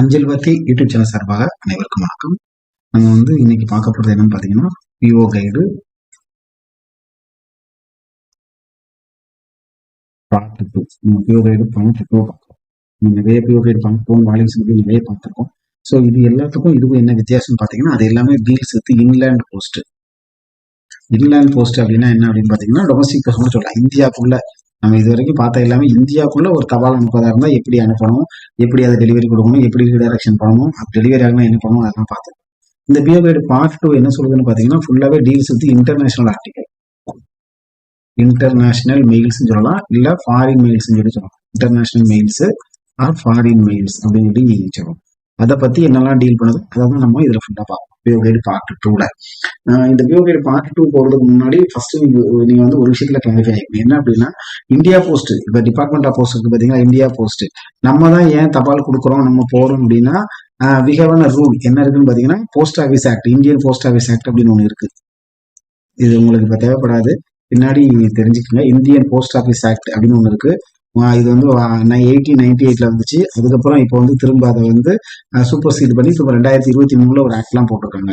அஞ்சல்வத்தி YouTube channel சார்பாக அனைவருக்கும் வணக்கம். நம்ம வந்து இன்னைக்கு பார்க்க போறது என்னன்னு பாத்தீங்கன்னா விவோ கைடு பார்ட் டூ நம்ம விவோ கைடு பார்ட் டூ பார்க்கலாம். நம்ம நிறைய விவோ கைடு பார்ட் டூ வாலிங்ஸ் நிறைய பார்த்துருக்கோம். ஸோ இது எல்லாத்துக்கும் இதுக்கும் என்ன வித்தியாசம்னு பார்த்தீங்கன்னா அது எல்லாமே deals with inland post inland post அப்படின்னா என்ன அப்படின்னு பார்த்தீங்கன்னா டொமஸ்டிக் போஸ்ட்னு சொல்லலாம் இந்தியாவுக்குள்ள நம்ம இது வரைக்கும் பார்த்த எல்லாமே இந்தியாவுக்குள்ள ஒரு தபால் அனுப்புவதாக இருந்தால் எப்படி அனுப்பணும்? எப்படி அதை டெலிவரி கொடுக்கணும்? எப்படி ரீடைரக்ஷன் பண்ணணும்? டெலிவரி ஆகணும் என்ன பண்ணணும்? அதெல்லாம் பார்த்து இந்த பிஓகைடு பார்ட் டூ என்ன சொல்லுதுன்னு பார்த்தீங்கன்னா ஃபுல்லாகவே deals with international article international மெயில்ஸ்னு சொல்லலாம் இல்லை ஃபாரின் மெயில்ஸ்னு சொல்லி சொல்லலாம். International mails or foreign mails அப்படின்னு சொல்லி சொல்லலாம். அதை பற்றி என்னெல்லாம் டீல் பண்ணுது? அதை தான் நம்ம இதில் ஃபுல்லாக பார்ப்போம். பிஓகைடு பார்ட் டூல இந்த பிஓகைடு பார்ட் டூ போகிறதுக்கு முன்னாடி ஃபர்ஸ்ட் நீங்கள் வந்து ஒரு விஷயத்தில் கிளாரிஃபை ஆகிக்கணும் என்ன அப்படின்னா இந்தியா போஸ்ட் இப்போ டிபார்ட்மெண்ட் ஆஃப் போஸ்ட் இருக்கு பார்த்தீங்கன்னா இந்தியா போஸ்ட் நம்ம தான் ஏன் தபால் கொடுக்குறோம் நம்ம போகிறோம் அப்படின்னா வி ஹவ் ரூல் என்ன இருக்குன்னு பாத்தீங்கன்னா post office act Indian post office act அப்படின்னு ஒன்று இருக்கு. இது உங்களுக்கு இப்போ தேவைப்படாது. பின்னாடி தெரிஞ்சுக்கோங்க. இந்தியன் போஸ்ட் ஆஃபீஸ் ஆக்ட் அப்படின்னு ஒன்று இருக்கு. இது வந்து எயிட்டீன் நைன்டி எயிட்ல வந்துச்சு. அதுக்கப்புறம் இப்போ வந்து திரும்ப அதை வந்து சூப்பர் சீட் பண்ணி இப்போ ரெண்டாயிரத்தி இருபத்தி மூணுல ஒரு ஆக்ட்லாம் போட்டிருக்காங்க.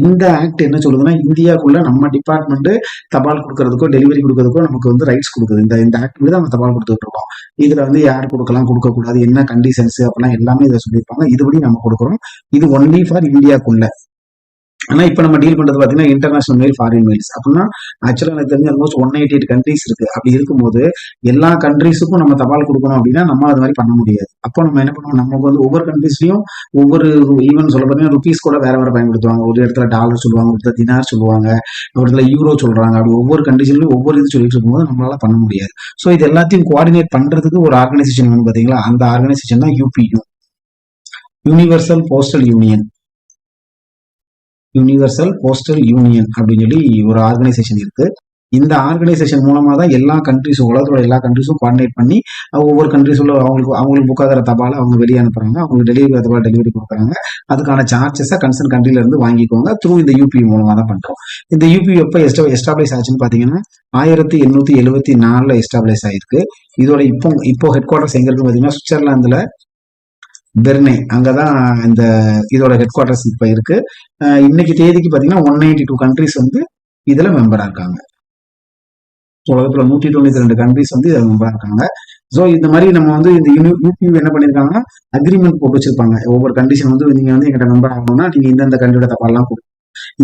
இந்த ஆக்ட் என்ன சொல்லுதுன்னா இந்தியாவுக்குள்ள நம்ம டிபார்ட்மெண்ட் தபால் கொடுக்கறதுக்கோ டெலிவரி கொடுக்கறதுக்கோ நமக்கு வந்து ரைட்ஸ் கொடுக்குது. இந்த இந்த ஆக்ட் தான் நம்ம தபால் கொடுத்துட்டு இருக்கோம். இதுல வந்து யார் கொடுக்கலாம் கொடுக்கக்கூடாது என்ன கண்டிஷன்ஸ் அப்படிலாம் எல்லாமே இதை சொல்லியிருப்பாங்க. இதுபடி நம்ம கொடுக்குறோம். இது ஒன்லி ஃபார் இந்தியாக்குள்ள. ஆனா இப்ப நம்ம டீல் பண்றது பாத்தீங்கன்னா இன்டர்நேஷனல் மெயில் ஃபாரின் மெயில்ஸ் அப்படின்னா ஆக்சுவலா எனக்கு தெரிஞ்ச almost one eighty eight countries இருக்கு. அப்படி இருக்கும்போது எல்லா கண்ட்ரீஸுக்கும் நம்ம தபால் கொடுக்கணும் அப்படின்னா நம்ம அது மாதிரி பண்ண முடியாது. அப்போ நம்ம என்ன பண்ணுவோம்? நமக்கு வந்து ஒவ்வொரு கண்ட்ரீஸ்லயும் ஒவ்வொரு ஈவன் சொல்ல பார்த்தீங்கன்னா ருபீஸ் கூட வேற வேற பயன்படுத்துவாங்க. ஒரு இடத்துல டாலர் சொல்லுவாங்க ஒரு இடத்துல தினார் சொல்லுவாங்க ஒரு இடத்துல யூரோ சொல்றாங்க. அப்படி ஒவ்வொரு கண்டிஷன்லயும் ஒவ்வொரு இது சொல்லிட்டு இருக்கும்போது நம்மளால பண்ண முடியாது. ஸோ இது எல்லாத்தையும் கோஆர்டினேட் பண்றதுக்கு ஒரு ஆர்கனைசேஷன் வந்து பாத்தீங்களா? அந்த ஆர்கனைசேஷன் தான் UPU universal postal union universal postal union அப்படின்னு சொல்லி ஒரு ஆர்கனைசேஷன் இருக்கு. இந்த ஆர்கனைசேஷன் மூலமா தான் எல்லா கண்ட்ரிஸும் உலகத்தோட எல்லா கண்ட்ரிஸும் கோஆர்டினேட் பண்ணி ஒவ்வொரு கண்ட்ரிஸ் உள்ள அவங்களுக்கு அவங்களுக்கு புக் ஆகிற தபால அவங்க வெளியே அனுப்புறாங்க. அவங்களுக்கு டெலிவரி தபால் டெலிவரி கொடுக்குறாங்க. அதுக்கான சார்ஜஸை கன்சர்ன் கண்ட்ரில இருந்து வாங்கிக்கோங்க த்ரூ இந்த யூபி மூலமா தான் பண்றோம். இந்த யூபி எப்ப எஸ்டாப்ளிஷ் ஆச்சுன்னு பாத்தீங்கன்னா ஆயிரத்தி எண்ணூத்தி எழுபத்தி நாலுல எஸ்டாப்ளிஷ் ஆயிருக்கு. இதோட இப்போ இப்போ ஹெட் குவார்டர்ஸ் எங்க இருக்கு பாத்தீங்கன்னா சுவிட்சர்லாந்துல பெர்னே அங்கதான் இந்த இதோட ஹெட் குவார்டர்ஸ் இப்ப இருக்கு. இன்னைக்கு தேதிக்கு பாத்தீங்கன்னா ஒன் நைன்டி டூ கண்ட்ரிஸ் வந்து இதுல மெம்பரா இருக்காங்க உலகத்துல நூத்தி தொண்ணூத்தி ரெண்டு கண்ட்ரிஸ் வந்து இதுல மெம்பரா இருக்காங்க ஸோ இந்த மாதிரி நம்ம வந்து இந்த யூபியூ என்ன பண்ணிருக்காங்கன்னா அக்ரிமெண்ட் போட்டு வச்சிருப்பாங்க. ஒவ்வொரு கண்டிஷன் வந்து நீங்க வந்து எங்கிட்ட மெம்பர் ஆகணும்னா நீங்க இந்தந்த கண்ட்ரியோட தப்பாலாம்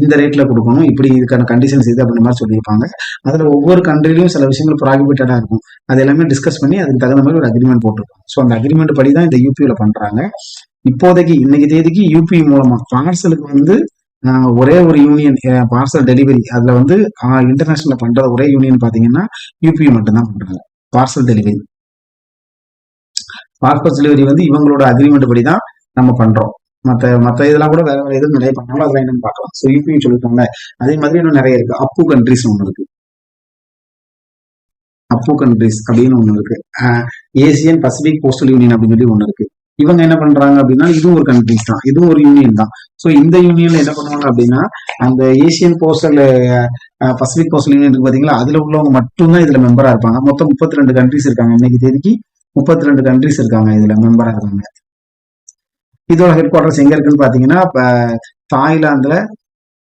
இந்த ரேட்ல கொடுக்கணும். இப்படி இதுக்கான கண்டிஷன்ஸ் இது அப்படின்ற மாதிரி சொல்லியிருப்பாங்க. அதுல ஒவ்வொரு கண்ட்ரிலையும் சில விஷயங்கள் ப்ராகிபிட்டடா இருக்கும். அது எல்லாமே டிஸ்கஸ் பண்ணி அதுக்கு தகுந்த மாதிரி ஒரு அக்ரிமெண்ட் போட்டிருப்பாங்க. ஸோ அந்த அக்ரிமெண்ட் படி தான் இந்த யூபியில பண்றாங்க. இப்போதைக்கு இன்னைக்கு தேதிக்கு யூபி மூலமா பார்சலுக்கு வந்து ஒரே ஒரு யூனியன் பார்சல் டெலிவரி அதுல வந்து இன்டர்நேஷனலில் பண்ற ஒரே யூனியன் பாத்தீங்கன்னா யூபி மட்டும்தான் பண்றாங்க. பார்சல் டெலிவரி பார்சல் டெலிவரி வந்து இவங்களோட அக்ரிமெண்ட் படி தான் நம்ம பண்றோம். மற்ற மற்ற இதெல்லாம் கூட வேற வேற எதுவும் நிறைய பண்ணாலும் அதெல்லாம் என்னன்னு பார்க்கலாம். ஸோ யூபியும் சொல்லிருக்காங்க அதே மாதிரி இன்னும் நிறைய இருக்கு. அப்பு கண்ட்ரிஸ் ஒன்று இருக்கு. அப்பு கண்ட்ரிஸ் அப்படின்னு ஒன்று இருக்கு. ஏசியன் பசிபிக் போஸ்டல் யூனியன் அப்படின்னு சொல்லி ஒன்று இருக்கு. இவங்க என்ன பண்றாங்க அப்படின்னா இதுவும் ஒரு கண்ட்ரிஸ் தான். இதுவும் ஒரு யூனியன் தான். ஸோ இந்த யூனியன்ல என்ன பண்ணுவாங்க அப்படின்னா அந்த Asian postal pacific postal union இருக்கு பாத்தீங்களா அதுல உள்ளவங்க மட்டும்தான் இதுல மெம்பரா இருப்பாங்க. மொத்தம் முப்பத்தி ரெண்டு கண்ட்ரிஸ் இருக்காங்க. இன்னைக்கு தேதிக்கு முப்பத்தி ரெண்டு கண்ட்ரிஸ் இருக்காங்க இதுல மெம்பரா இருக்காங்க இதோட ஹெட் குவார்டர்ஸ் எங்க இருக்குன்னு பாத்தீங்கன்னா தாய்லாந்துல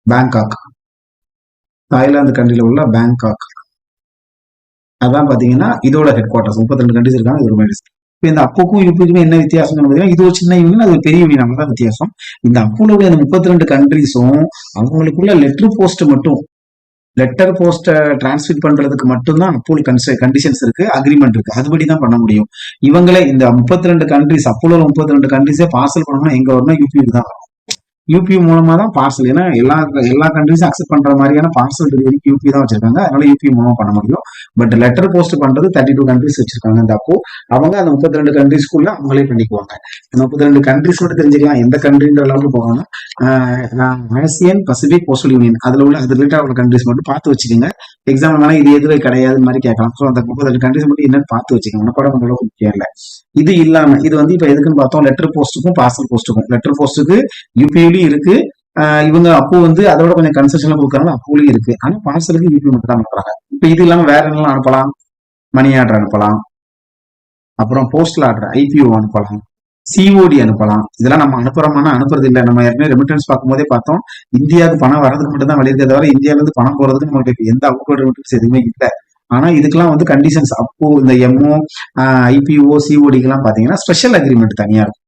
பேங்காக். தாய்லாந்து கண்ட்ரில உள்ள பேங்காக். அதான் பாத்தீங்கன்னா இதோட ஹெட் குவார்டர்ஸ் முப்பத்தி ரெண்டு கண்ட்ரிஸ் இருக்காங்க இது ஒரு இப்போ இந்த அப்புக்கும் யூபிக்கும் என்ன வித்தியாசம் பார்த்தீங்கன்னா இது ஒரு சின்ன யூனியன் அது ஒரு பெரிய யூனியன் தான் வித்தியாசம். இந்த அப்புல உள்ள அந்த முப்பத்தி ரெண்டு கண்ட்ரிஸும் அவங்களுக்குள்ள லெட்டர் போஸ்ட் மட்டும் லெட்டர் போஸ்ட டிரான்ஸ்மிட் பண்றதுக்கு மட்டும்தான் அப்போல் கண்டிஷன்ஸ் இருக்கு அக்ரிமெண்ட் இருக்கு. அதுபடி தான் பண்ண முடியும். இவங்களே இந்த முப்பத்தி ரெண்டு கண்ட்ரிஸ் அப்போல முப்பத்தி ரெண்டு கண்ட்ரிஸே பார்சல் பண்ணணும்னா எங்க வரணும் யூபிக்கு தான் யூபி மூலமா தான் பார்சல் ஏன்னா எல்லா எல்லா கண்ட்ரிஸும் அக்செப்ட் பண்ற மாதிரியான பார்சல் டெலிவரி யூபி தான் வச்சிருக்காங்க. அதனால யூபி மூலமா பண்ண முடியும். பட் லெட்டர் போஸ்ட் பண்றது தேர்ட்டி டூ கண்ட்ரிஸ் வச்சிருக்காங்க இந்த அப்போ. அவங்க அந்த முப்பத்தி ரெண்டு கண்ட்ரிஸ்க்குள்ள அவங்களே பண்ணிக்குவாங்க. இந்த முப்பத்தி ரெண்டு கண்ட்ரிஸ் மட்டும் தெரிஞ்சுக்கலாம். எந்த கண்ட்ரின்ற அளவுக்கு போகணும்னா ஆசியன் பசிபிக் போஸ்டல் யூனியன் அதுல உள்ள அது ரிலேட்டட் உள்ள கண்ட்ரிஸ் மட்டும் பார்த்து வச்சுக்கோங்க. எக்ஸாம் வேணா இது எதுவே கிடையாது மாதிரி கேட்கலாம். ஸோ அந்த முப்பத்தி ரெண்டு கண்ட்ரிஸ் மட்டும் என்னன்னு பார்த்து வச்சுக்கோங்க. உனக்கு அளவுக்கு முக்கியம் இல்லை? இது இல்லாம இது வந்து இப்ப எதுக்குன்னு பார்த்தோம்? லெட்டர் போஸ்ட்டுக்கும் பார்சல் போஸ்ட்டுக்கும் லெட்டர் போஸ்ட்டுக்கு யூபிஐலையும் இருக்கு. இவங்க அப்போ வந்து அதோட கொஞ்சம் கன்செஷன் கொடுக்குறாங்க அப்போலையும் இருக்கு. ஆனா பார்சலுக்கு யூபி மட்டும் தான் பண்றாங்க இப்ப இது இல்லாம வேற என்னெல்லாம் அனுப்பலாம்? மணி ஆர்டர் அனுப்பலாம். அப்புறம் போஸ்டல் ஆர்டர் ஐபிஓ அனுப்பலாம். சிஓடி அனுப்பலாம். இதெல்லாம் நம்ம அனுப்புறோம்னா அனுப்புறது இல்லை. நம்ம ஏற்கனவே ரெமிட்டன்ஸ் பார்க்கும்போதே பார்த்தோம். இந்தியாவுக்கு பணம் வரதுக்கு மட்டும் தான் வழி தவிர இந்தியால இருந்து பணம் போறதுக்கு நம்மளுக்கு எந்த அவுட்வர்ட் ரெமிட்டன்ஸ் எதுவுமே இல்லை. ஆனா இதுக்கெல்லாம் வந்து கண்டிஷன்ஸ் அப்போ இந்த எம்ஓ ஐபிஓ சிஓடிக்கெல்லாம் பாத்தீங்கன்னா ஸ்பெஷல் அக்ரிமெண்ட் தனியா இருக்கும்.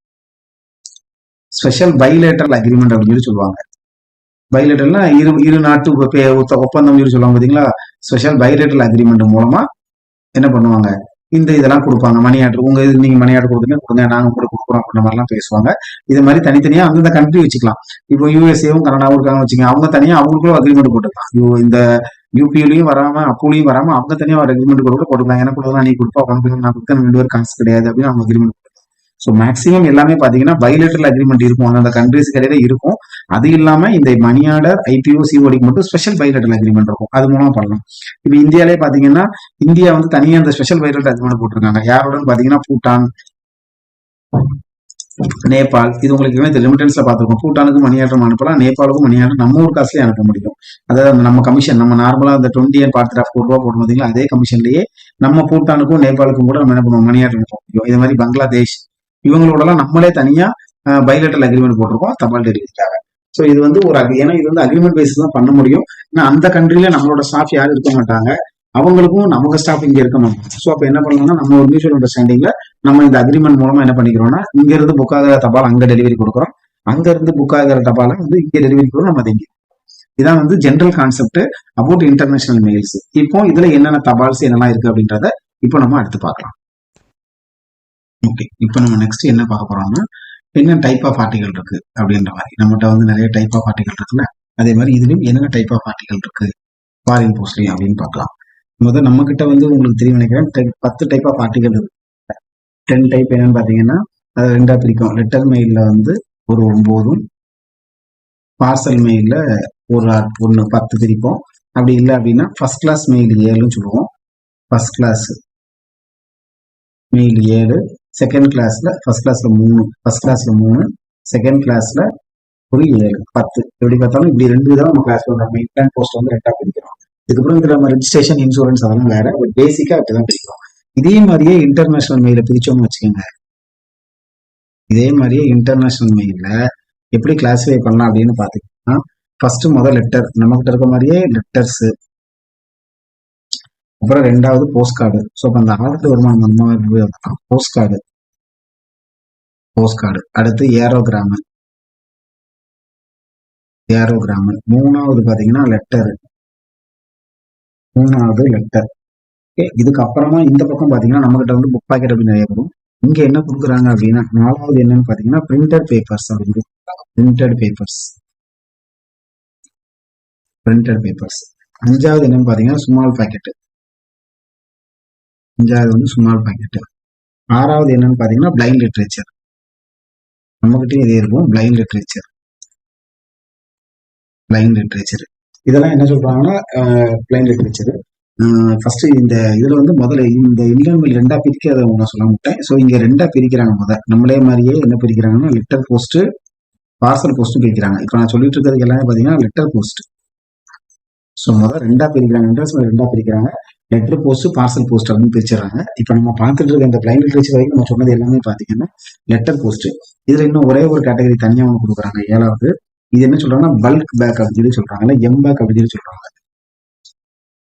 ஸ்பெஷல் பைலேட்டரல் அக்ரிமெண்ட் அப்படின்னு சொல்லி சொல்லுவாங்க. பைலேட்டர்னா இரு இரு நாட்டு ஒப்பந்தம் சொல்லி சொல்லுவாங்க பார்த்தீங்களா ஸ்பெஷல் பைலேட்டரல் அக்ரிமெண்ட் மூலமா என்ன பண்ணுவாங்க? இந்த இதெல்லாம் கொடுப்பாங்க. மணி ஆர்டர் உங்க இது நீங்க மணி ஆர்டர் கொடுத்துங்க கொடுங்க நாங்க கூட கொடுக்குறோம் அப்படின்ற மாதிரிலாம் பேசுவாங்க. இது மாதிரி தனித்தனியா அந்தந்த கண்ட்ரி வச்சுக்கலாம். இப்போ யூஎஸ்ஏவும் கனடாவும் இருக்காங்க வச்சுங்க அவங்க தனியா அவங்களுக்குள்ள அக்ரிமெண்ட் போட்டுக்கலாம். யூ இந்த யூபியிலையும் வராம அப்பூலையும் வராம அவங்க தனியா ஒரு அக்ரிமெண்ட் கொடுக்க போட்டுக்கலாம். எனக்கு கொடுக்கலாம் நீ கொடுப்பா உனக்கு நான் கொடுக்க ரெண்டு பேர் காசு கிடையாது அப்படின்னு அவங்க அக்ரிமெண்ட் ஸோ மேக்ஸிமம் எல்லாமே பார்த்தீங்கன்னா பைலேட்டரல் அக்ரிமெண்ட் இருக்கும். அந்தந்த கண்ட்ரிஸ் கிடையாது இருக்கும். அது இல்லாமல் இந்த மணி ஆர்டர் ஐபிஓ சிஓடிக்கு மட்டும் ஸ்பெஷல் பைலேட்டரல் அக்ரிமெண்ட் இருக்கும். அது மூலமாக பண்ணலாம். இப்போ இந்தியாலே பார்த்தீங்கன்னா இந்தியா வந்து தனியாக அந்த ஸ்பெஷல் பைலேட்டரல் அக்ரிமெண்ட் போட்டிருக்காங்க. யாரோடன்னு பார்த்தீங்கன்னா பூட்டான் நேபாள். இது உங்களுக்கு இந்த லிமிடன்ஸ்ல பார்த்துருக்கோம். பூட்டானுக்கு மணியாட்டம் அனுப்பலாம். நேபாளுக்கும் மணியாட்டம் நம்ம ஊர் காசுலேயே அனுப்ப முடியும். அதாவது நம்ம கமிஷன் நம்ம நார்மலாக அந்த டுவெண்ட்டி அண்ட் பார்த்து ஆஃப் ரூபா போட்டு பார்த்தீங்களா அதே கமிஷன்லயே நம்ம பூட்டானுக்கும் நேபாளுக்கும் கூட நம்ம என்ன பண்ணுவோம்? மணியாட்டம் அனுப்ப முடியும் இது மாதிரி பங்களாதேஷ் இவங்களோடலாம் நம்மளே தனியா பைலேட்டரல் அக்ரிமெண்ட் போட்டிருக்கோம் தபால் டெலிவரிக்காக ஸோ இது வந்து ஒரு ஏன்னா இது வந்து அக்ரிமெண்ட் பேசிஸ் தான் பண்ண முடியும். ஏன்னா அந்த கண்ட்ரில நம்மளோட ஸ்டாஃப் யாரும் இருக்க மாட்டாங்க. அவங்களுக்கும் நமக்கு ஸ்டாஃப் இங்க இருக்க மாட்டாங்க. ஸோ அப்ப என்ன பண்ணணும்னா நம்ம ஒரு மியூச்சுவல் அண்டர்ஸ்டாண்டிங்ல நம்ம இந்த அக்ரிமெண்ட் மூலமா என்ன பண்ணிக்கிறோம்னா இங்க இருந்து புக் ஆகிற தபால் அங்க டெலிவரி கொடுக்குறோம். அங்க இருந்து புக் ஆகிற தபாலை வந்து இங்க டெலிவரி கொடுக்கணும் நம்ம அதை இதான் வந்து general concept about international mails இப்போ இதுல என்னென்ன தபால்ஸ் என்னெல்லாம் இருக்கு அப்படின்றத இப்போ நம்ம அடுத்து பார்க்கலாம். ஓகே இப்போ நம்ம நெக்ஸ்ட் என்ன பார்க்க போறோம்னா என்ன டைப் ஆஃப் ஆர்டிகல் இருக்கு அப்படின்ற மாதிரி. நம்மகிட்ட வந்து நிறைய டைப் ஆஃப் ஆர்டிகல் இருக்குல்ல? அதே மாதிரி இதுலயும் என்னென்ன டைப் ஆஃப் ஆர்டிகல் இருக்கு? ஃபாரின் போஸ்ட்லயும் அப்படின்னு பார்க்கலாம். முதல் நம்ம கிட்ட வந்து உங்களுக்கு தெரியும் நினைக்கிறேன் பத்து டைப் ஆஃப் ஆர்டிகல் இருக்கு. டென் டைப் என்னன்னு பாத்தீங்கன்னா அது ரெண்டா பிரிக்கும். லெட்டர் மெயில்ல வந்து ஒரு ஒன்பதும் பார்சல் மெயில்ல ஒரு ஒன்று பத்து பிரிப்போம். அப்படி இல்லை அப்படின்னா ஃபர்ஸ்ட் கிளாஸ் மெயில் ஏழுன்னு சொல்லுவோம். ஃபர்ஸ்ட் கிளாஸ் மெயில் ஏழு செகண்ட் கிளாஸ்ல ஃபர்ஸ்ட் கிளாஸ்ல மூணு ஃபர்ஸ்ட் கிளாஸ்ல மூணு செகண்ட் கிளாஸ்ல ஒரு ஏழு பத்து. எப்படி பார்த்தாலும் இப்படி ரெண்டு விதமாக நம்ம கிளாஸ் நம்ம மெயில் போஸ்ட் வந்து ரெண்டாக பிரிக்கிறோம். இதுக்கப்புறம் இதில் நம்ம ரெஜிஸ்ட்ரேஷன் இன்சூரன்ஸ் அதெல்லாம் வேற பேசிக்கா அப்படிதான் பிரிக்கிறோம். இதே மாதிரியே இன்டர்நேஷனல் மெயில பிரிச்சோம்னு வச்சுக்கோங்க இதே மாதிரியே இன்டர்நேஷனல் மெயில்ல எப்படி கிளாஸிஃபை பண்ணலாம் அப்படின்னு பாத்தீங்கன்னா ஃபர்ஸ்ட் முதல் லெட்டர் நம்மகிட்ட இருக்க மாதிரியே லெட்டர்ஸ் அப்புறம் ரெண்டாவது போஸ்ட் கார்டு ஸோ அப்போ அந்த ஆர்டர் வருமானம் நம்ம போஸ்ட் கார்டு போஸ்ட் கார்டு அடுத்து ஏரோகிராமு ஏரோகிராமு மூணாவது பார்த்தீங்கன்னா லெட்டர் மூணாவது லெட்டர் ஓகே இதுக்கப்புறமா இந்த பக்கம் பார்த்தீங்கன்னா நம்ம கிட்ட வந்து புக் பாக்கெட் அப்படின்னு நிறைய வரும். இங்கே என்ன கொடுக்குறாங்க அப்படின்னா நாலாவது என்னன்னு பார்த்தீங்கன்னா பிரிண்டட் பேப்பர்ஸ் அப்படின்னு பிரிண்டட் பேப்பர்ஸ் பிரிண்டட் பேப்பர்ஸ் அஞ்சாவது என்னன்னு பார்த்தீங்கன்னா ஸ்மால் பேக்கெட்டு அஞ்சாவது வந்து சுமார் பாக்கெட்டு ஆறாவது என்னன்னு பாத்தீங்கன்னா பிளைண்ட் லிட்ரேச்சர் நம்மகிட்டயும் இதே இருக்கும் பிளைண்ட் லிட்ரேச்சர் பிளைண்ட் லிட்ரேச்சர் இதெல்லாம் என்ன சொல்றாங்கன்னா பிளைண்ட் லிட்ரேச்சர் ஃபர்ஸ்ட் இந்த இதுல வந்து முதல்ல இந்த இந்தியன் மெயில் ரெண்டா பிரிக்கிறத நான் சொல்ல மாட்டேன் ஸோ இங்க ரெண்டா பிரிக்கிறாங்க முத நம்மளே மாதிரியே என்ன பிரிக்கிறாங்கன்னா லெட்டர் போஸ்ட் பார்சல் போஸ்ட் பிரிக்கிறாங்க. இப்போ நான் சொல்லிட்டு இருக்கிறது எல்லாமே பாத்தீங்கன்னா லெட்டர் போஸ்ட் ஸோ முதல் ரெண்டா பிரிக்கிறாங்க. இன்ட்ரெஸ்ட் ரெண்டா பிரிக்கிறாங்க. லெட்டர் போஸ்ட் பார்சல் போஸ்ட் அப்படின்னு பிரிச்சுறாங்க இப்போ நம்ம பார்த்துட்டு இருக்க இந்த பிளைண்ட் லிட்ரேச்சர் வரைக்கும் நம்ம சொன்னது எல்லாமே பார்த்தீங்கன்னா லெட்டர் போஸ்ட் இதுல இன்னும் ஒரே ஒரு கேட்டகரி தனியாக ஒன்று கொடுக்குறாங்க. ஏழாவது இது என்ன சொல்றாங்கன்னா பல்க் பேக் அப்படின்னு சொல்லி சொல்றாங்க இல்லை எம் பேக் அப்படின்னு சொல்லி சொல்றாங்க.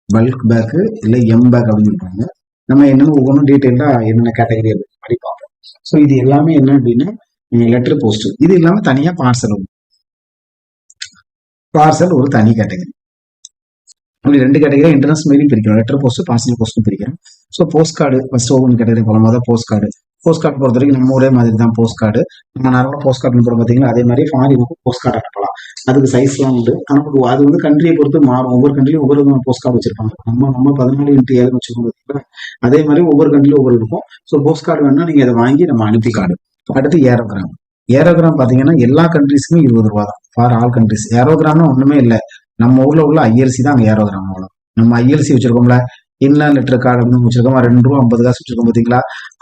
பல்க் பேக் இல்லை எம் பேக் அப்படின்னு சொல்றாங்க. நம்ம என்னன்னு ஒவ்வொன்றும் டீட்டெயிலா என்னென்ன கேட்டகரி அப்படின்னு மாதிரி பார்ப்போம். ஸோ இது எல்லாமே என்ன அப்படின்னா லெட்டர் போஸ்ட் இது இல்லாம தனியாக பார்சல் பார்சல் ஒரு தனி கேட்டகரி அப்படி ரெண்டு கேட்டகரி இன்டர்நேஷனல் மெயிலும் பிரிக்கிறோம். லெட்டர் போஸ்ட் பார்சல் போஸ்ட்டும் பிரிக்கிறோம். ஸோ போஸ்ட் கார்டு ஃபர்ஸ்ட் ஒவ்வொன்று கேட்டகரி போகலாம் தான் போஸ்ட் கார்டு போஸ்ட் கார்டு பொறுத்த வரைக்கும் நம்ம ஒரே மாதிரி தான் போஸ்ட் கார்டு நம்ம நார்மலாக போஸ்ட் கார்டு அனுப்புறோம் பார்த்தீங்கன்னா அதே மாதிரி ஃபாரினுக்கு போஸ்ட் கார்டு அனுப்பலாம். அதுக்கு சைஸ்லாம் உண்டு. ஆனால் அது வந்து கண்ட்ரியை பொறுத்து மாறும். ஒவ்வொரு கண்ட்ரியும் ஒவ்வொரு விதமான போஸ்ட் கார்டு வச்சிருப்பாங்க. நம்ம நம்ம பதினாலு இன்ட்டு ஏழு வச்சிருக்கோம் பார்த்தீங்கன்னா அதே மாதிரி ஒவ்வொரு கண்ட்ரியும் ஒவ்வொரு இருக்கும். ஸோ போஸ்ட் கார்டு வேணா நீங்கள் அதை வாங்கி நம்ம அனுப்பி கார்டு அடுத்து ஏரோகிராம் ஏரோகிராம் பார்த்தீங்கன்னா எல்லா கண்ட்ரிஸுமே இருபது ரூபா தான். ஃபார் ஆல் கண்ட்ரிஸ் ஏரோகிராம்னா ஒன்றுமே இல்லை. நம்ம ஊர்ல உள்ள ஐஎல்சி தான் அங்க ஏரோகிராம் அவ்வளவு நம்ம ஐஎல்சி வச்சிருக்கோம்ல இன்லேண்ட் லெட்டர் கார்டு அப்படின்னு வச்சிருக்கோம். ரெண்டு ரூபா ஐம்பது காசு வச்சிருக்கோம் பாத்தீங்களா?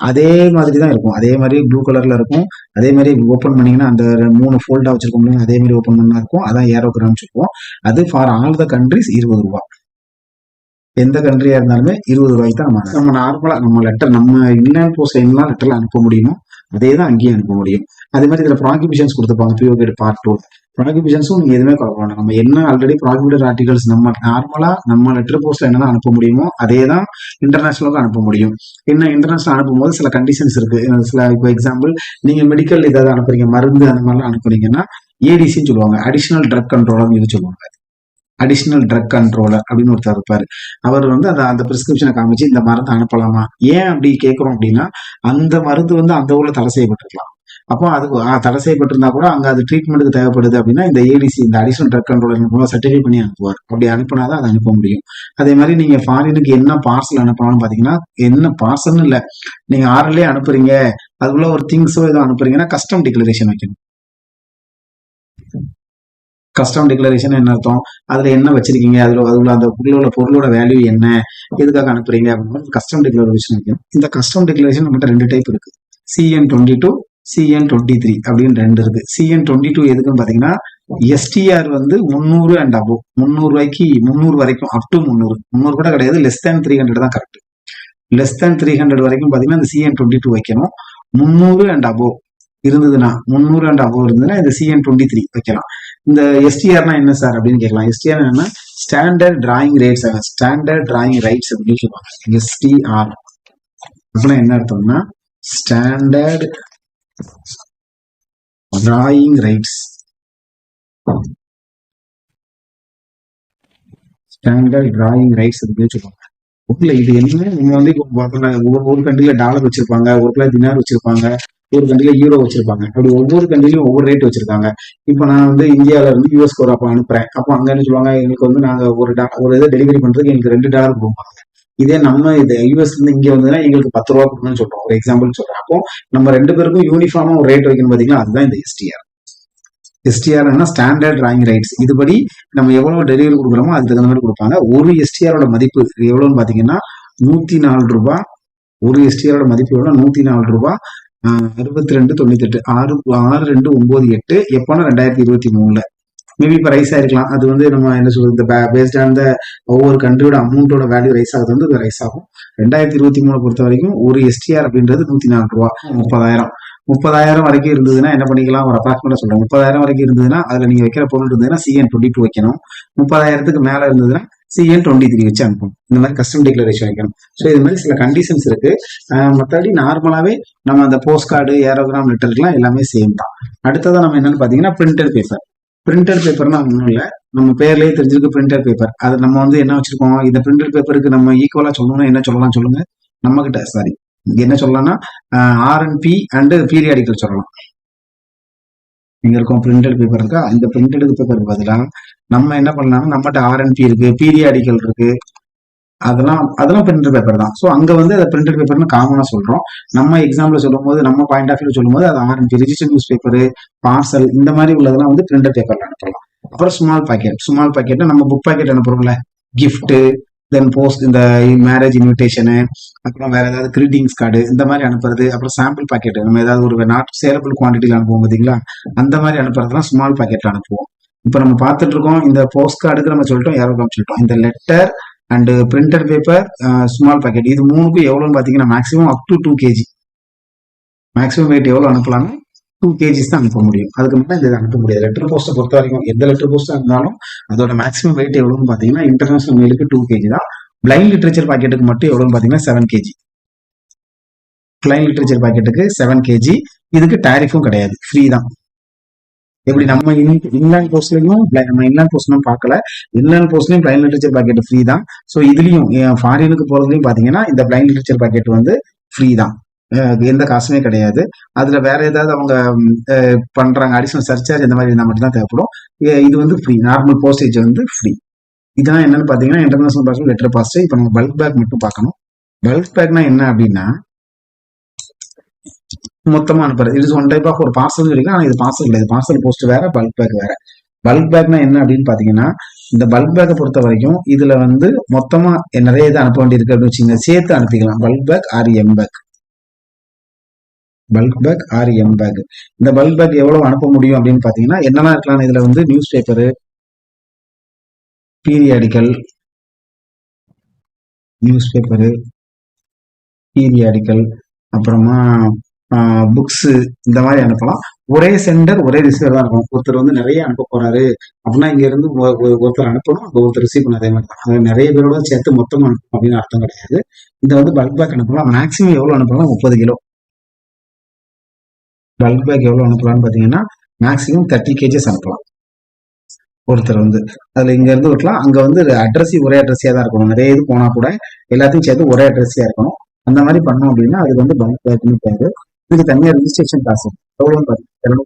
அதே மாதிரி தான் இருக்கும். அதே மாதிரி ப்ளூ கலர்ல இருக்கும். அதே மாதிரி ஓப்பன் பண்ணீங்கன்னா அந்த மூணு ஃபோல்டா வச்சிருக்கோம் அதே மாதிரி ஓப்பன் பண்ணா இருக்கும். அதான் ஏரோகிராம் சொல்லுவோம் அது ஃபார் ஆல் த கண்ட்ரிஸ் இருபது ரூபா. எந்த கண்ட்ரியா இருந்தாலுமே இருபது ரூபாய்க்கு தான் நம்ம நம்ம நார்மலா நம்ம லெட்டர் நம்ம இன்லேண்ட் போஸ்ட் எங்கெல்லாம் லெட்டர்ல அனுப்ப முடியுமோ அதே தான் அங்கேயும் அனுப்ப முடியும். அதே மாதிரி இதுல ப்ராகிபிஷன்ஸ் கொடுத்துருப்பாங்க பிஓகேட் பார்ட் டூ ப்ராகிபிஷன்ஸும் நீங்க எதுவுமே குழப்ப வேண்டாம் நம்ம என்ன ஆல்ரெடி ப்ராகிபிட்டட் ஆர்டிகல்ஸ் நம்ம நார்மலா நம்ம லெட்டர் போஸ்ட்ல என்னென்ன அனுப்ப முடியுமோ அதே தான் இன்டர்நேஷ்னலுக்கும் அனுப்ப முடியும். என்ன இன்டர்நேஷனல் அனுப்பும் போது சில கண்டிஷன்ஸ் இருக்கு. சில இப்போ எக்ஸாம்பிள் நீங்க மெடிக்கல் ஏதாவது அனுப்புறீங்க மருந்து அந்த மாதிரிலாம் அனுப்புறீங்கன்னா ஏடிசின்னு சொல்லுவாங்க. அடிஷனல் ட்ரக் கண்ட்ரோலர்னு சொல்லி சொல்லுவாங்க. அடிஷ்னல் ட்ரக் கண்ட்ரோலர் அப்படின்னு ஒருத்தர் இருப்பாரு. அவர் வந்து அந்த அந்த பிரிஸ்கிரிப்ஷனை காமிச்சு இந்த மருந்து அனுப்பலாமா? ஏன் அப்படி கேட்குறோம் அப்படின்னா அந்த மருந்து வந்து அந்த ஊர்ல தடை செய்யப்பட்டிருக்கலாம். அப்போ அதுக்கு தடை செய்யப்பட்டிருந்தா கூட அங்க அது ட்ரீட்மெண்ட்டுக்கு தேவைப்படுது அப்படின்னா இந்த ஏடிசி இந்த அடிஷனல் ட்ரக் கண்ட்ரோலர் மூலம் சர்டிஃபை பண்ணி அனுப்புவார். அப்படி அனுப்புனாதான் அதை அனுப்ப முடியும். அதே மாதிரி நீங்க ஃபாரினுக்கு என்ன பார்சல் அனுப்பலாம்னு பாத்தீங்கன்னா என்ன பார்சல்னு இல்லை. நீங்க ஆர்டர்லேயே அனுப்புறீங்க அதுக்குள்ள ஒரு திங்ஸோ ஏதோ அனுப்புறீங்கன்னா கஸ்டம் டிக்ளரேஷன் வைக்கணும். கஸ்டம் டிக்ளரேஷன் என்ன அர்த்தம்? அதுல என்ன வச்சிருக்கீங்க? அதுல அதுல அந்த உள்ள உள்ள பொருளோட வேல்யூ என்ன? எதுக்காக அனுப்புறீங்க? அப்படின்னு கஸ்டம் டிக்ளரேஷன் வைக்கணும் இந்த கஸ்டம் டிக்ளரேஷன் நம்மகிட்ட ரெண்டு டைப் இருக்கு. CN twenty two CN twenty three அப்படின்னு ரெண்டு இருக்கு. சிஎன் டுவெண்ட்டி டூ எதுக்குன்னு பாத்தீங்கன்னா எஸ்டிஆர் வந்து முந்நூறு அண்ட் அபோவ் முந்நூறு ரூபாய்க்கு முந்நூறு வரைக்கும் அப் டு முந்நூறு. முந்நூறு கூட கிடையாது. லெஸ் தேன் த்ரீ ஹண்ட்ரட் தான் correct less than three hundred வரைக்கும் பாத்தீங்கன்னா இந்த சிஎன் டுவெண்ட்டி டூ வைக்கணும். முந்நூறு அண்ட் அபோவ் இருந்ததுன்னா முந்நூறு அண்ட் அபோவ் இருந்ததுன்னா இந்த சிஎன் டுவெண்ட்டி த்ரீ வைக்கலாம். இந்த எஸ்டிஆர்னா என்ன சார் அப்படின்னு கேட்கலாம். எஸ்டிஆர் என்னன்னா standard drawing rates standard drawing rights அப்படின்னு சொல்லுவாங்க. எஸ்டிஆர் அப்படின்னா என்ன அர்த்தம்னா standard drawing rights standard drawing rights அப்படின்னு சொல்லுவாங்க. இல்ல இது என்ன? நீங்க வந்து இப்போ பார்த்தோம்னா ஒவ்வொரு ஒரு கண்ட்ரில டாலர் வச்சிருப்பாங்க ஒரு கிலோ தினார் வச்சிருப்பாங்க. ஒரு கண்ட்ரில யூரோ வச்சிருப்பாங்க. அப்படி ஒவ்வொரு கண்ட்ரிலையும் ஒவ்வொரு ரேட் வச்சிருக்காங்க. இப்போ நான் வந்து இந்தியால இருந்து யூஎஸ்க்கு ஒரு அப்போ அனுப்புறேன். அப்போ அங்க என்ன சொல்லுவாங்க? எங்களுக்கு வந்து நாங்க ஒரு ஒரு இதை டெலிவரி பண்றதுக்கு எங்களுக்கு ரெண்டு டாலர் கொடுப்பாங்க. இதே நம்ம இது யூஎஸ் இருந்து இங்க வந்ததுன்னா எங்களுக்கு பத்து ரூபா கொடுக்கணும்னு சொல்றோம். ஒரு எக்ஸாம்பிள் சொல்றேன். அப்போ நம்ம ரெண்டு பேருக்கும் யூனிஃபார்மா ஒரு ரேட் வைக்கணும் பாத்தீங்கன்னா அதுதான் இந்த எஸ்டிஆர் எஸ்டிஆர்னா ஸ்டாண்டர்ட் ட்ராயிங் ரைட்ஸ் இதுபடி நம்ம எவ்வளவு டெலிவரி கொடுக்குறோமோ அதுக்கு தகுந்த மாதிரி கொடுப்பாங்க. ஒரு எஸ்டிஆரோட மதிப்பு எவ்வளவுன்னு பாத்தீங்கன்னா நூத்தி நாலு ரூபாய். ஒரு எஸ்டிஆரோட மதிப்பு எவ்வளவு நூத்தி நாலு ரூபாய். அறுபத்தி ரெண்டு தொண்ணூத்தி எட்டு ஆறு ஆறு ரெண்டு ஒன்பது எட்டு. எப்போனா ரெண்டாயிரத்தி இருபத்தி மூணுல. மேபி இப்போ ரைஸ் ஆயிருக்கலாம். அது வந்து நம்ம என்ன சொல்றது இந்த பேஸ்ட் ஆன் த ஒவ்வொரு கண்ட்ரியோட அமௌண்ட்டோட வேல்யூ ரைஸ் ஆகுது. வந்து ரைஸ் ஆகும். ரெண்டாயிரத்தி இருபத்தி மூணு பொறுத்த வரைக்கும் ஒரு எஸ்டிஆர் அப்படின்றது நூத்தி நாலு ரூபா. முப்பதாயிரம். முப்பதாயிரம் வரைக்கும் இருந்ததுன்னா என்ன பண்ணிக்கலாம்? ஒரு அப்ராக்சிமேட்டா சொல்றேன் முப்பதாயிரம் வரைக்கும் இருந்ததுன்னா அதுல நீங்க வைக்கிற பொருள் இருந்ததுன்னா சிஎன் டுவெண்ட்டி டூ வைக்கணும். முப்பதாயிரத்துக்கு மேல இருந்ததுன்னா சிஎன் டுவெண்ட்டி த்ரீ வச்சு அனுப்பும். இந்த மாதிரி கஸ்டம் டிக்ளரேஷன் வைக்கணும். ஸோ இது மாதிரி சில கண்டிஷன்ஸ் இருக்கு. மற்றபடி நார்மலாகவே நம்ம அந்த போஸ்ட் கார்டு ஏரோகிராம் லெட்டர்லாம் எல்லாமே சேம் தான். அடுத்ததான் நம்ம என்னன்னு பார்த்தீங்கன்னா பிரிண்டட் பேப்பர் பிரிண்டட் பேப்பர்னா ஒன்றும் இல்லை. நம்ம பேர்லயே தெரிஞ்சிருக்கு பிரிண்டட் பேப்பர் அது நம்ம வந்து என்ன வச்சிருக்கோம்? இந்த பிரிண்டட் பேப்பருக்கு நம்ம ஈக்குவலா சொல்லணும்னா என்ன சொல்லலாம் சொல்லுங்க? நம்ம கிட்ட சாரி என்ன சொல்லலாம்னா ஆர்என்பி அண்ட் பீரியாடிக்கல் சொல்லலாம். இங்க இருக்கும் பிரிண்டட் பேப்பர் இருக்கா? இந்த பிரிண்டட் பேப்பருக்கு பதிலா நம்ம என்ன பண்ணலாம்னா நம்மகிட்ட ஆர்என்பி இருக்கு பீரியாடிக்கல் இருக்கு. அதெல்லாம் அதெல்லாம் பிரிண்டட் பேப்பர் தான். ஸோ அங்க வந்து அதை பிரிண்டட் பேப்பர்னு காமனா சொல்றோம். நம்ம எக்ஸாம்பிள் சொல்லும் போது நம்ம பாயிண்ட் ஆஃப் வியூ சொல்லும் போது அது RNP register news paper parcel இந்த மாதிரி உள்ளதெல்லாம் வந்து பிரிண்டட் பேப்பர்ல அனுப்பலாம். அப்புறம் ஸ்மால் பாக்கெட் ஸ்மால் பாக்கெட் நம்ம புக் பாக்கெட் அனுப்புறோம்ல. கிஃப்ட்டு தென் போஸ்ட் இந்த மேரேஜ் இன்விடேஷனு அப்புறம் வேற ஏதாவது கிரீட்டிங்ஸ் கார்டு இந்த மாதிரி அனுப்புறது அப்புறம் சாம்பிள் பாக்கெட் நம்ம ஏதாவது ஒரு நாட் சேலபிள் குவான்டிட்டியில் அனுப்புவோம் பார்த்தீங்களா அந்த மாதிரி அனுப்புறதுலாம் ஸ்மால் பாக்கெட்ல அனுப்புவோம். இப்போ நம்ம பார்த்துட்டு இருக்கோம் இந்த போஸ்ட் கார்டுக்கு நம்ம சொல்லிட்டோம் ஏரோகிராம் சொல்லிட்டோம். இந்த letter and printed paper small packet இது மூணுக்கும் எவ்வளோன்னு பார்த்தீங்கன்னா maximum up to two KG maximum weight எவ்வளோ அனுப்பலாம்னா டூ கேஜிஸ் தான் அனுப்ப முடியும். அதுக்கு மேலே இந்த இதை அனுப்ப முடியாது. லெட்டர் போஸ்ட்டை பொறுத்த வரைக்கும் எந்த லெட்டர் போஸ்ட்டாக இருந்தாலும் அதோட மேக்ஸிமம் வெயிட் எவ்வளோன்னு பார்த்தீங்கன்னா இன்டர்நேஷனல் மெயிலுக்கு டூ கேஜி தான். பிளைண்ட் லிட்ரேச்சர் பாக்கெட்டுக்கு மட்டும் எவ்வளோன்னு பார்த்தீங்கன்னா செவன் கேஜி பிளைண்ட் லிட்ரேச்சர் பாக்கெட்டுக்கு செவன் கேஜி இதுக்கு டேரிஃபும் கிடையாது. ஃப்ரீ தான். எப்படி நம்ம இன்லேண்ட் போஸ்ட்லையும் நம்ம இன்லேண்ட் போஸ்ட்லாம் பார்க்கல. இன்லேண்ட் போஸ்ட்லையும் பிளைன் லிட்ரேச்சர் பாக்கெட் ஃப்ரீ தான். ஸோ இதுலையும் ஃபாரினுக்கு போகிறதுலையும் பார்த்தீங்கன்னா இந்த பிளைன் லிட்ரேச்சர் பாக்கெட் வந்து ஃப்ரீ தான். எந்த காசுமே கிடையாது. அதுல வேற ஏதாவது அவங்க பண்றாங்க அடிஷனல் சர்ச்சார்ஜ் இந்த மாதிரி இருந்தால் மட்டும் தான் தேவைப்படும் இது வந்து ஃப்ரீ நார்மல் போஸ்டேஜ் வந்து ஃப்ரீ இதெல்லாம் என்னன்னு பாத்தீங்கன்னா இன்டர்நேஷனல் பாஸ்ட் லெட்டர் பாஸ்ட் இப்போ நம்ம பல்க் பேக் மட்டும் பார்க்கணும். பல்க் பேக்னா என்ன அப்படின்னா மொத்தமா அனுப்புறது. இது ஒன் டைப் ஆஃப் ஒரு பார்சல் சொல்லிக்கலாம் ஆனா இது பார்சல் கிடையாது. பார்சல் போஸ்ட் வேற பல்க் பேக் வேற. பல்க் பேக்னா என்ன அப்படின்னு பாத்தீங்கன்னா இந்த பல்க் பேக்கை பொறுத்த வரைக்கும் இதுல வந்து மொத்தமா நிறைய இது அனுப்ப வேண்டியிருக்கு அப்படின்னு வச்சுங்க சேர்த்து அனுப்பிக்கலாம். Bulk bag or M bag bulk bag or M bag இந்த பல்க் பேக் எவ்வளவு அனுப்ப முடியும் அப்படின்னு பாத்தீங்கன்னா என்னென்ன இருக்கலாம்? இதுல வந்து news paper periodical news paper periodical அப்புறமா புக்ஸு இந்த மாதிரி அனுப்பலாம். ஒரே சென்டர் ஒரே ரிசீவர் தான் இருக்கும் ஒருத்தர் வந்து நிறைய அனுப்ப போறாரு அப்படின்னா இங்க இருந்து ஒருத்தர் அனுப்பணும் அந்த ஒருத்தர் ரிசீவ் பண்ண அதே மாதிரி தான். அது நிறைய பேரோட சேர்த்து மொத்தம் அனுப்பணும் அப்படின்னு அர்த்தம் கிடையாது. இதை வந்து பல்க் பேக் அனுப்பலாம். மேக்ஸிமம் எவ்வளோ அனுப்பலாம்? முப்பது கிலோ. பல்க் பேக் எவ்வளோ அனுப்பலாம்னு பார்த்தீங்கன்னா மேக்ஸிமம் தேர்ட்டி கேஜஸ் அனுப்பலாம். ஒருத்தர் வந்து அதில் இங்கேருந்து விட்டலாம் அங்கே வந்து அட்ரஸி ஒரே அட்ரஸியாக தான் இருக்கணும். நிறைய இது போனால் கூட எல்லாத்தையும் சேர்த்து ஒரே அட்ரஸியாக இருக்கணும். அந்த மாதிரி பண்ணோம் அப்படின்னா அதுக்கு வந்து பல்க் பேக்னு பேர் இதுக்கு தனியாக ரிஜிஸ்ட்ரேஷன் காசு எவ்வளோன்னு பார்த்தீங்கன்னா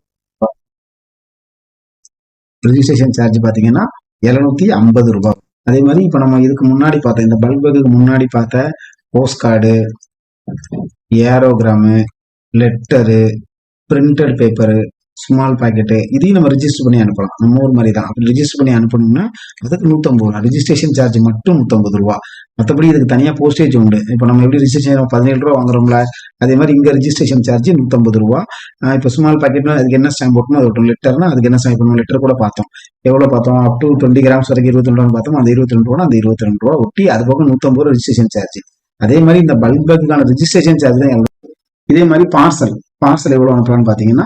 ரிஜிஸ்ட்ரேஷன் சார்ஜ் பார்த்தீங்கன்னா எழுநூத்தி ஐம்பது ரூபாய் அதே மாதிரி இப்போ நம்ம இதுக்கு முன்னாடி பார்த்த இந்த பல்க் பேக்கு முன்னாடி பார்த்த post card aerogram letter printed paper small packet இதையும் நம்ம ரிஜிஸ்டர் பண்ணி அனுப்பலாம். நம்ம ஊர் மாதிரி தான் அப்படி ரிஜிஸ்டர் பண்ணி அனுப்பணும்னா அதுக்கு நூற்றம்பது ரூபா. ரிஜிஸ்ட்ரேஷன் சார்ஜ் மட்டும் நூற்றம்பது ரூபா. மற்றபடி இதுக்கு தனியாக போஸ்டேஜ் உண்டு. இப்போ நம்ம எப்படி ரிஜிஸ்ட்ரேஷன் பதினேழு ரூபா வாங்குறோம்ல. அதே மாதிரி இங்கே ரிஜிஸ்ட்ரேஷன் சார்ஜ் நூற்றம்பது ரூபா. இப்போ ஸ்மால் பாக்கெட்னா அதுக்கு என்ன ஸ்டாம்ப் போட்டணும் அது ஒட்டும் லெட்டர்னா அதுக்கு என்ன ஸ்டாம்ப் பண்ணணும் லெட்டர் கூட பார்த்தோம். எவ்வளோ பார்த்தோம்? அப் டு டுவெண்ட்டி கிராம்ஸ் வரைக்கும் இருபத்தி ரெண்டு பார்த்தோம். அந்த இருபத்தி ரெண்டு ரூபா அந்த இருபத்தி ரெண்டு ரூபா ஒட்டி அது போக நூற்றம்பது ரூபா ரிஜிஸ்ட்ரேஷன் சார்ஜ் அதே மாதிரி இந்த பல்க் பேக்குக்கான ரிஜிஸ்ட்ரேஷன் சார்ஜ் தான் எவ்வளோ இதே மாதிரி பார்சல் பார்சல் எவ்வளோ அனுப்பலாம்னு பார்த்தீங்கன்னா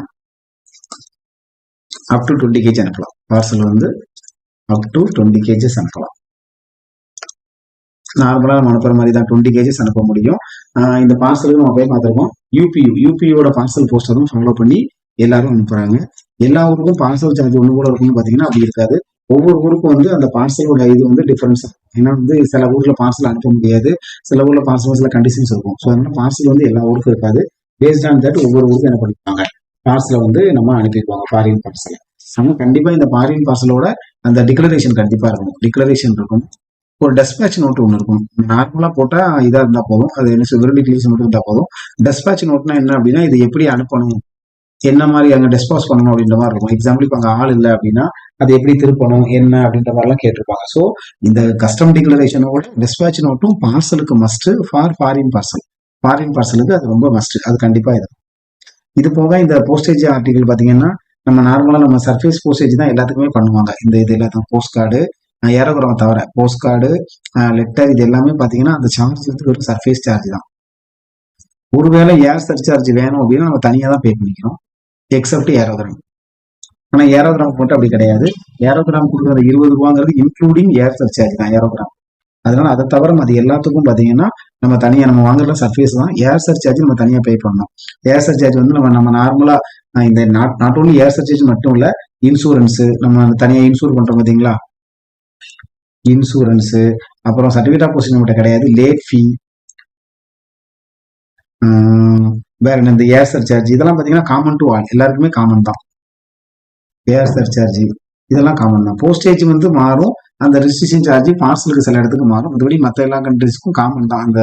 அப் டு டுவெண்ட்டி கேஜி அனுப்பலாம். பார்சல் வந்து அப் டு டுவெண்ட்டி கேஜஸ் அனுப்பலாம். நார்மலாக நம்ம அனுப்புற மாதிரி தான் டுவெண்ட்டி கேஜஸ் அனுப்ப முடியும். இந்த பார்சலுக்கு நம்ம போய் பார்த்துருக்கோம். யூபியூ யூபியோட பார்சல் போஸ்டரும் ஃபாலோ பண்ணி எல்லாரும் அனுப்புறாங்க. எல்லா ஊருக்கும் பார்சல் சார்ஜ் ஒன்று கூட இருக்கும்னு பார்த்தீங்கன்னா அப்படி இருக்காது. ஒவ்வொரு ஊருக்கும் வந்து அந்த பார்சலோட இது வந்து டிஃபரன்ஸ் ஏன்னா வந்து சில ஊர்ல பார்சல் அனுப்ப முடியாது. சில ஊர்ல பார்சல் சில கண்டிஷன்ஸ் இருக்கும். ஸோ அதனால பார்சல் வந்து எல்லா ஊருக்கும் இருக்காது. பேஸ்ட் ஆன் தட் ஒவ்வொரு ஊருக்கும் என்ன பண்ணிப்பாங்க பார்சலை வந்து நம்ம அனுப்பிடுவாங்க ஃபாரின் பார்சல் நம்ம கண்டிப்பா இந்த ஃபாரின் பார்சலோட அந்த டிக்ளரேஷன் கண்டிப்பா இருக்கும் டிக்ளரேஷன் இருக்கும். ஒரு டெஸ்பேச் நோட் ஒன்று இருக்கும். நார்மலாக போட்டால் இதாக இருந்தால் போதும். அது என்ன விரும்பி கிளீஸ் மட்டும் இருந்தால் போதும். டெஸ்பேச் நோட்னா என்ன அப்படின்னா இது எப்படி அனுப்பணும்? என்ன மாதிரி அங்கே டெஸ்பாஸ் பண்ணணும் அப்படின்ற மாதிரி இருக்கும். எக்ஸாம்பிள் இப்போ அங்கே ஆள் இல்லை அப்படின்னா அது எப்படி திருப்பணும்? என்ன அப்படின்ற மாதிரிலாம் கேட்டிருப்பாங்க. ஸோ இந்த கஸ்டம் டிக்ளரேஷனோட டெஸ்பேச் நோட்டும் பார்சலுக்கு must for foreign parcel foreign பார்சலுக்கு அது ரொம்ப மஸ்ட் அது கண்டிப்பாக இது. இது போக இந்த போஸ்டேஜ் ஆர்டிகல் பார்த்தீங்கன்னா நம்ம நார்மலாக நம்ம சர்ஃபேஸ் போஸ்டேஜ் தான் எல்லாத்துக்குமே பண்ணுவாங்க. இந்த இது எல்லாத்தையும் போஸ்ட் கார்டு ஏறக்குறவங்க தவிர போஸ்ட் கார்டு லெட்டர் இது எல்லாமே பார்த்தீங்கன்னா அந்த சார்ஜ் வந்து ஒரு சர்ஃபேஸ் சார்ஜ் தான். ஒருவேளை ஏர் சர்சார்ஜ் வேணும் அப்படின்னா நம்ம தனியாக தான் பே பண்ணிக்கிறோம். Except aerogram. ஆனால் ஏரோகிராம் மட்டும் அப்படி கிடையாது. ஏரோகிராம் கொடுக்குற இருபது ரூபாங்கிறது இன்க்ளூடிங் ஏர் சர்சார்ஜ் தான் ஏரோகிராம். அதனால அதை தவிர அது எல்லாத்துக்கும் பாத்தீங்கன்னா நம்ம தனியா நம்ம வாங்குற சர்ஃபேஸ் தான். ஏர் சர்ச்சார்ஜ் நம்ம தனியா பே பண்ணோம் ஏர் சர்ச்சார்ஜ் வந்து நம்ம நம்ம நார்மலா இந்த not not only air surcharge மட்டும் இல்ல இன்சூரன்ஸ் நம்ம தனியா இன்சூர் பண்றோம் பாத்தீங்களா? இன்சூரன்ஸ் அப்புறம் சர்டிபிகேட் ஆஃப் போஸ்டிங் மட்டும் கிடையாது. லேட் ஃபீ வேற என்ன இந்த ஏர் சர்ச்சார்ஜ் இதெல்லாம் பாத்தீங்கன்னா காமன் டு ஆல் எல்லாருக்குமே காமன் தான். ஏர் சர்ச்சார்ஜ் இதெல்லாம் காமன் தான். போஸ்டேஜ் வந்து மாறும். அந்த ரிஜிஸ்ட்ரேஷன் சார்ஜ் பார்சலுக்கு சில இடத்துக்கு மாறும். மற்றபடி மற்ற எல்லா கண்ட்ரிஸ்க்கும் காமன் தான். அந்த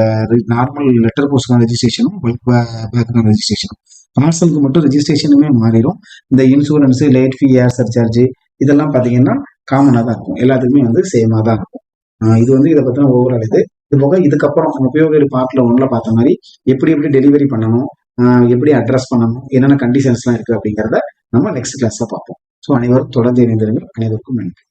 நார்மல் லெட்டர் போஸ்ட்கான ரெஜிஸ்ட்ரேஷனும் பேக்குக்கான ரெஜிஸ்ட்ரேஷனும் பார்சலுக்கு மட்டும் ரெஜிஸ்ட்ரேஷனுமே மாறிடும். இந்த insurance late fee air surcharge இதெல்லாம் பார்த்தீங்கன்னா காமனாக தான் இருக்கும். எல்லாத்துக்குமே வந்து சேமாக தான் இருக்கும். இது வந்து இதை பத்தின ஓவரால் இது. இது போக இதுக்கப்புறம் நம்ம உபயோக பார்ட்ல ஒன்றில் பார்த்த மாதிரி எப்படி எப்படி டெலிவரி பண்ணணும் எப்படி அட்ரஸ் பண்ணணும் என்னென்ன கண்டிஷன்ஸ்லாம் இருக்குது அப்படிங்கிறத நம்ம நெக்ஸ்ட் கிளாஸில் பார்ப்போம். ஸோ அனைவரும் தொடர்ந்து இணைந்திருங்கள். அனைவருக்கும் நன்றி.